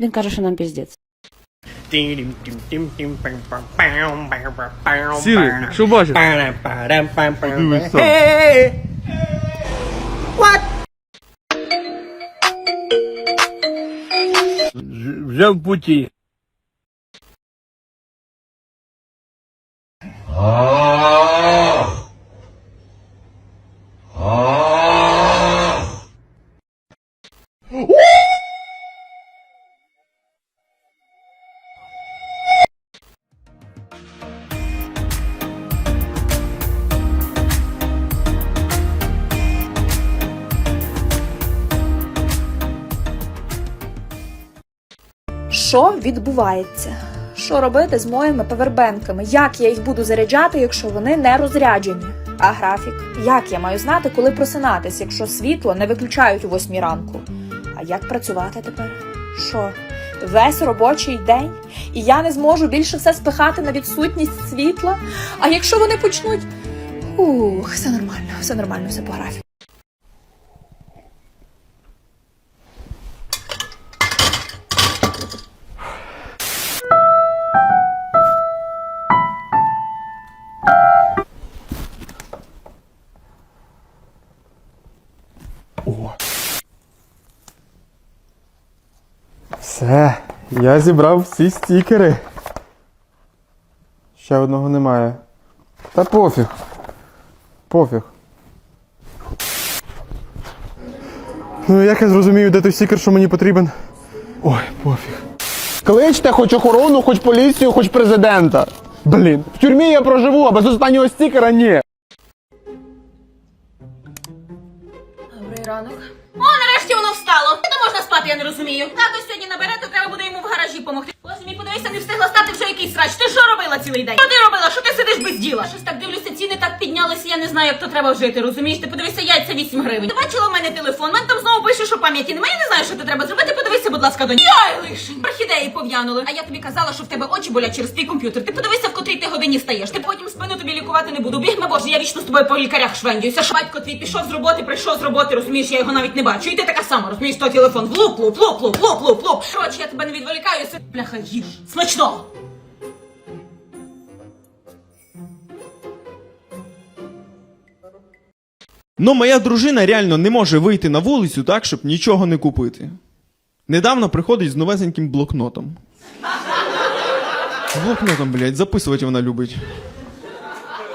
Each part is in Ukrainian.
Він каже, що нам піздець. Сірий, якщо бачиш. Подивись сам. Вже в путі. Що відбувається? Що робити з моїми павербенками? Як я їх буду заряджати, якщо вони не розряджені? А графік? Як я маю знати, коли просинатись, якщо світло не виключають у восьмій ранку? А як працювати тепер? Що? Весь робочий день, і я не зможу більше все спихати на відсутність світла. А якщо вони почнуть. Ух, все нормально, все нормально, все по графіку. Я зібрав всі стікери. Ще одного немає. Та пофіг. Пофіг. Ну, як я зрозумію, де той стікер, що мені потрібен? Ой, пофіг. Кличте хоч охорону, хоч поліцію, хоч президента. Блін, в тюрмі я проживу, а без останнього стікера ні. Ранок. О, нарешті воно встало. Не можна спати, я не розумію. Тато сьогодні набере, то треба буде йому в гаражі помогти. Боже не встигла стати вже якийсь срач. Ти що робила цілий день? Що ти робила? Що ти сидиш без діла? Щось так дивлюся, ціни так піднялися, я не знаю, як то треба жити, розумієш? Ти подивися, яйця 8 гривень. Ти бачила в мене телефон? Мен там знову пише, що пам'яті немає, я не знаю, що ти треба зробити. Подивися, будь ласка, до Йой, лишень. Орхідеї пов'янули. А я тобі казала, що в тебе очі болять через твій комп'ютер. Ти подивися, в котрій ти годині стаєш. Ти потім спину тобі лікувати не буду. Бігме, боже, я вічно з тобою по лікарях швендююся. Що батько твій пішов з роботи, прийшов з роботи, розумієш, я його навіть не бачу. І ти така сама, розумієш, той телефон. Влуп, луп, луп, луп, луп, луп, луп. Коротше, я тебе не відволікаю, си- бляха, їж. Смачного! Ну, моя дружина реально не може вийти на вулицю так, щоб нічого не купити. Недавно приходить з новесеньким блокнотом. Блокнотом, блядь, записувати вона любить.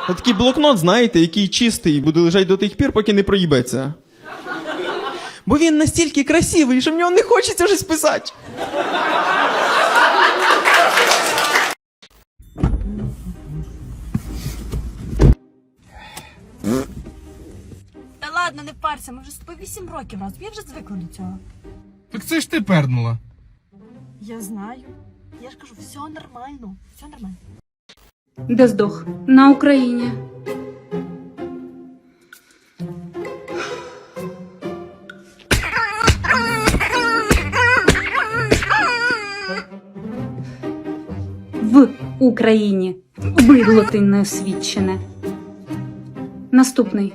Та такий блокнот, знаєте, який чистий, буде лежати до тих пір, поки не проїбеться. Бо він настільки красивий, що в нього не хочеться щось писати. Ладно, не парся, ми вже з тобою 8 років разом. Я вже звикла до цього. Так це ж ти пернула. Я знаю. Я ж кажу, все нормально, все нормально. Де здох? На Україні. В Україні. Бидло ти неосвічене. Наступний.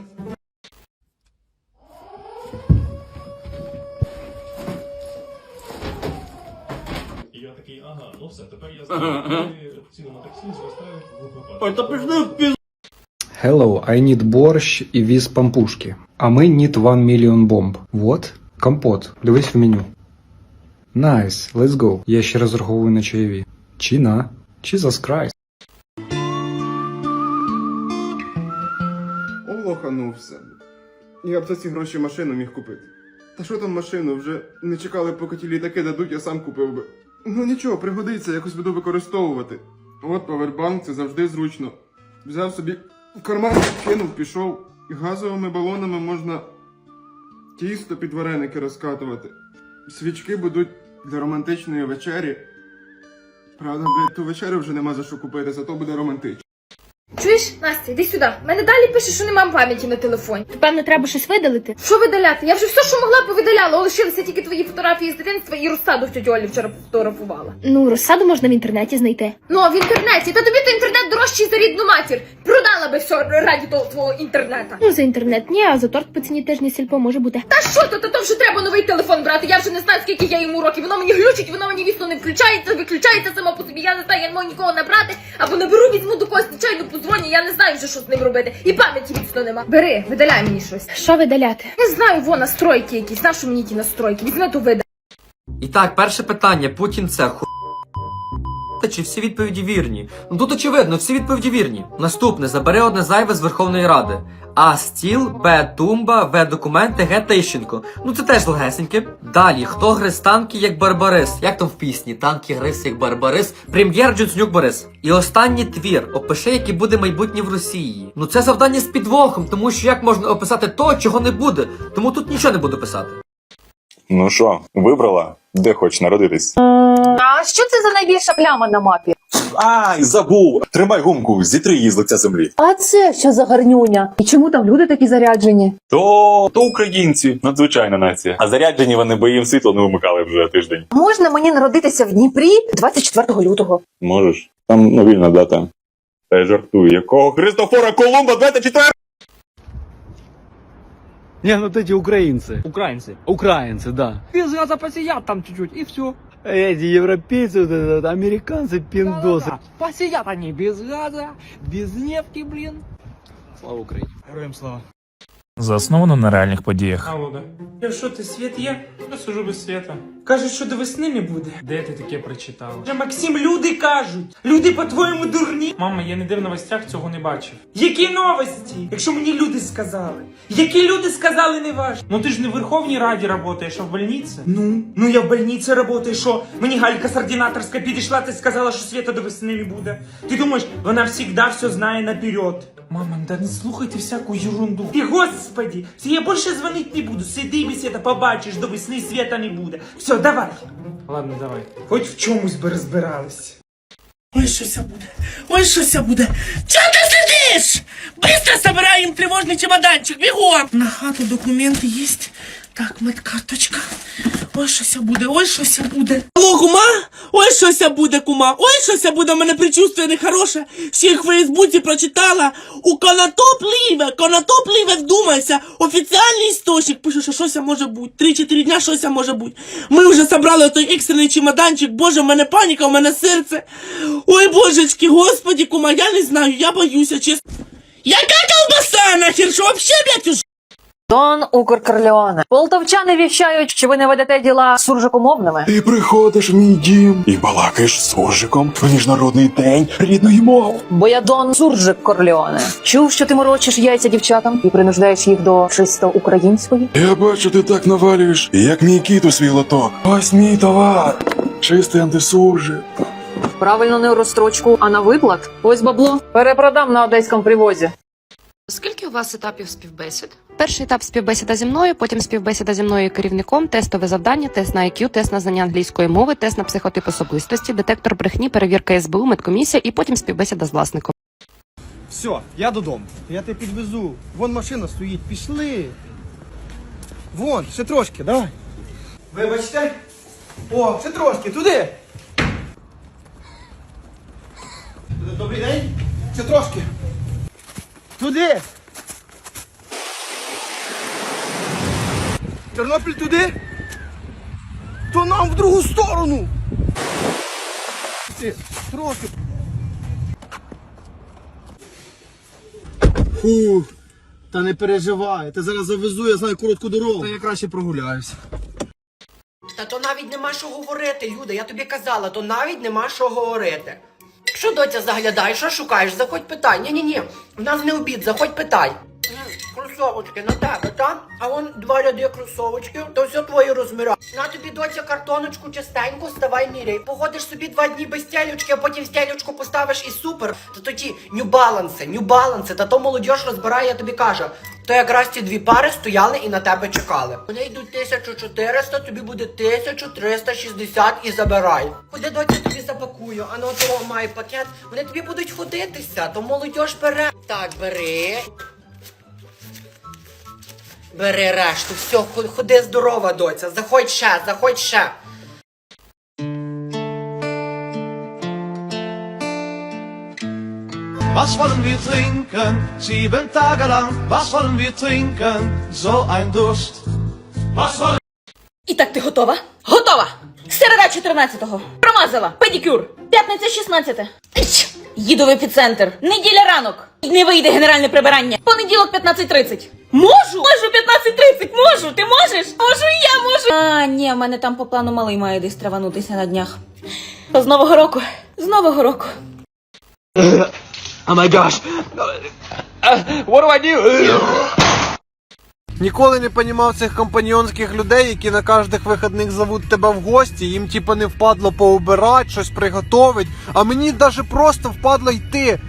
Все, тепер я знаю, ціни на таксі зростають в випадку. Та пішли в піз... Hello, I need борщ і віз пампушки. А ми need one million bomb. What? Компот. Дивись в меню. Nice, let's go. Я ще розраховую на чайові. Чи на? Jesus Christ. Олоханувся. Я б за ці гроші машину міг купити. Та що там машину? Вже не чекали, поки ті літаки дадуть, я сам купив би. Ну нічого, пригодиться, якось буду використовувати. От павербанк, це завжди зручно. Взяв собі в карман, кинув, пішов. І газовими балонами можна тісто під вареники розкатувати. Свічки будуть для романтичної вечері. Правда, блядь, ту вечерю вже нема за що купити, зато буде романтично. Чуєш, Настя, іди сюди. Мене далі пише, що нема пам'яті на телефоні. Певно, треба щось видалити. Що видаляти? Я вже все, що могла, повидаляла. Лишилися тільки твої фотографії з дитинства і розсаду в тьоті Олі вчора фотографувала. Ну, розсаду можна в інтернеті знайти. Ну, а в інтернеті. Та тобі то інтернет дорожчий за рідну матір. Продала би все раді того твого інтернета. Ну, за інтернет ні, а за торт по ціні тижні сільпо може бути. Та що то? Та то вже треба новий телефон брати. Я вже не знаю, скільки я йому років. Воно мені глючить, воно мені вісно не включається, виключається само по собі. Я не знаю, я не можу нікого набрати. Або наберу, візьму до когось нечайно позвоню. Я не знаю вже, що з ним робити. І пам'яті вісно нема. Бери, видаляй мені щось. Що видаляти? Не знаю, во настройки якісь. Нащо мені ті настройки? Візьми то вида. І так, перше питання: Путін це ху... чи всі відповіді вірні? Ну тут очевидно, всі відповіді вірні. Наступне забери одне зайве з Верховної Ради. А стіл, Б тумба, В документи, Г Тищенко. Ну це теж легесеньке. Далі, хто гриз танки як Барбарис? Як там в пісні? Танки гриз як Барбарис. Прем'єр Джуцнюк Борис. І останній твір. Опиши, яке буде майбутнє в Росії. Ну це завдання з підвохом, тому що як можна описати то, чого не буде. Тому тут нічого не буду писати. Ну що, вибрала? Де хочеш народитись? А що це за найбільша пляма на мапі? Ай, забув! Тримай гумку, зітри її з лиця землі. А це що за гарнюня? І чому там люди такі заряджені? То, то українці, надзвичайна нація. А заряджені вони, бо їм світло не вимикали вже тиждень. Можна мені народитися в Дніпрі 24 лютого? Можеш? Там ну, вільна дата. Та я жартую. Якого Христофора Колумба 24 Не, ну вот эти украинцы. Украинцы. Украинцы, да. Без газа посидят там чуть-чуть, и все. Эти европейцы, вот это, американцы, пиндосы. Посидят они без газа, без нефти, блин. Слава Украине. Героям слава. Засновано на реальних подіях. Алло, да. Що ти, світ є? Я сижу без світа. Кажуть, що до весни не буде. Де ти таке прочитала? Вже Максим, люди кажуть. Люди по-твоєму дурні. Мама, я ніде в новостях цього не бачив. Які новості? Якщо мені люди сказали. Які люди сказали, не важно. Ну ти ж не в Верховній Раді працюєш, а в больниці. Ну, ну я в больниці працюю, що? Мені Галька з ординаторська підійшла, ти сказала, що світа до весни не буде. Ти думаєш, вона завжди все знає наперед. Мама, да не слухайте всяку ерунду. Ти, господи, все, я більше дзвонити не буду. Сиди, бесіда, побачиш, до весни світа не буде. Все, давай. Ладно, давай. Хоч в чомусь би розбирались. Ой, щося буде. Ой, щося буде. Чого ти сидиш? Быстро собираємо тривожний чемоданчик, бігом. На хату документи є. Так, медкарточка. Ой, щося буде, ой, щося буде. Алло, кума? Ой, щося буде, кума. Ой, щося буде, у мене предчувствие нехороше. Ще в Фейсбуці прочитала. У конотопливе, конотопливе, вдумайся. Офіціальний істочник пише, що щося може бути. Три-чотири дня щося може бути. Ми вже собрали той екстрений чемоданчик. Боже, в мене паніка, в мене серце. Ой, божечки, господі, кума, я не знаю, я боюся, чесно. Яка колбаса нахер, що вообще, блядь, уже? Дон Укркорлеоне. Полтовчани віщають, що ви не ведете діла суржикомовними. Ти приходиш в мій дім і балакаєш з суржиком в міжнародний день рідної мови. Бо я Дон Суржик Корлеоне. Чув, що ти морочиш яйця дівчатам і принуждаєш їх до чисто української? Я бачу, ти так навалюєш, як мій кіт у свій лоток. Ось мій товар. Чистий антисуржик. Правильно не у розстрочку, а на виплат. Ось бабло. Перепродам на одеському привозі. Скільки у вас етапів співбесід? Перший етап співбесіда зі мною, потім співбесіда зі мною і керівником, тестове завдання, тест на IQ, тест на знання англійської мови, тест на психотип особистості, детектор брехні, перевірка СБУ, медкомісія і потім співбесіда з власником. Все, я додому. Я тебе підвезу. Вон машина стоїть, пішли. Вон, ще трошки, давай. Вибачте. О, ще трошки, туди. Добрий день. Ще трошки. Туди. Тернопіль туди. То нам в другу сторону. Ти, Трошки. Фу. Та не переживай, ти зараз завезу, я знаю коротку дорогу. Та я краще прогуляюся. Та то навіть нема що говорити, Люда, я тобі казала, то навіть нема що говорити. Що доця заглядай, що шукаєш? Заходь питай. Ні, ні, ні. В нас не обід, заходь питай. Кросовочки на тебе, та? А вон два ряди кросовочки, то все твої розміри. На тобі доця картоночку частенько, ставай міряй. Походиш собі два дні без стелючки, а потім стелючку поставиш і супер. Та тоді нюбаланси, нюбаланси, та то молодь розбирає, я тобі кажу. То якраз ці дві пари стояли і на тебе чекали. Вони йдуть 1400, тобі буде 1360 і забирай. Куди доця тобі запакую, а ну того має пакет. Вони тобі будуть ходитися, то молодь бере. Так, бери. Бери решту, все, хо- ходи здорова, доця. Заходь ще, заходь ще. Was wollen wir trinken? Sieben Tage lang. Was wollen wir trinken? So ein Durst. Was wollen І так ти готова? Готова! Середа 14-го. Промазала. Педикюр. П'ятниця 16. Іч. Їду в епіцентр. Неділя ранок. Не вийде генеральне прибирання. Понеділок 15.30. Можу? Можу 15.30. Можу. Ти можеш? Можу і я можу. А, ні, в мене там по плану малий має десь траванутися на днях. З нового року. З нового року. Ніколи не понімав цих компаньйонських людей, які на кожних вихідних зовуть тебе в гості, їм типа не впадло поубирати, щось приготовить, а мені навіть просто впадло йти.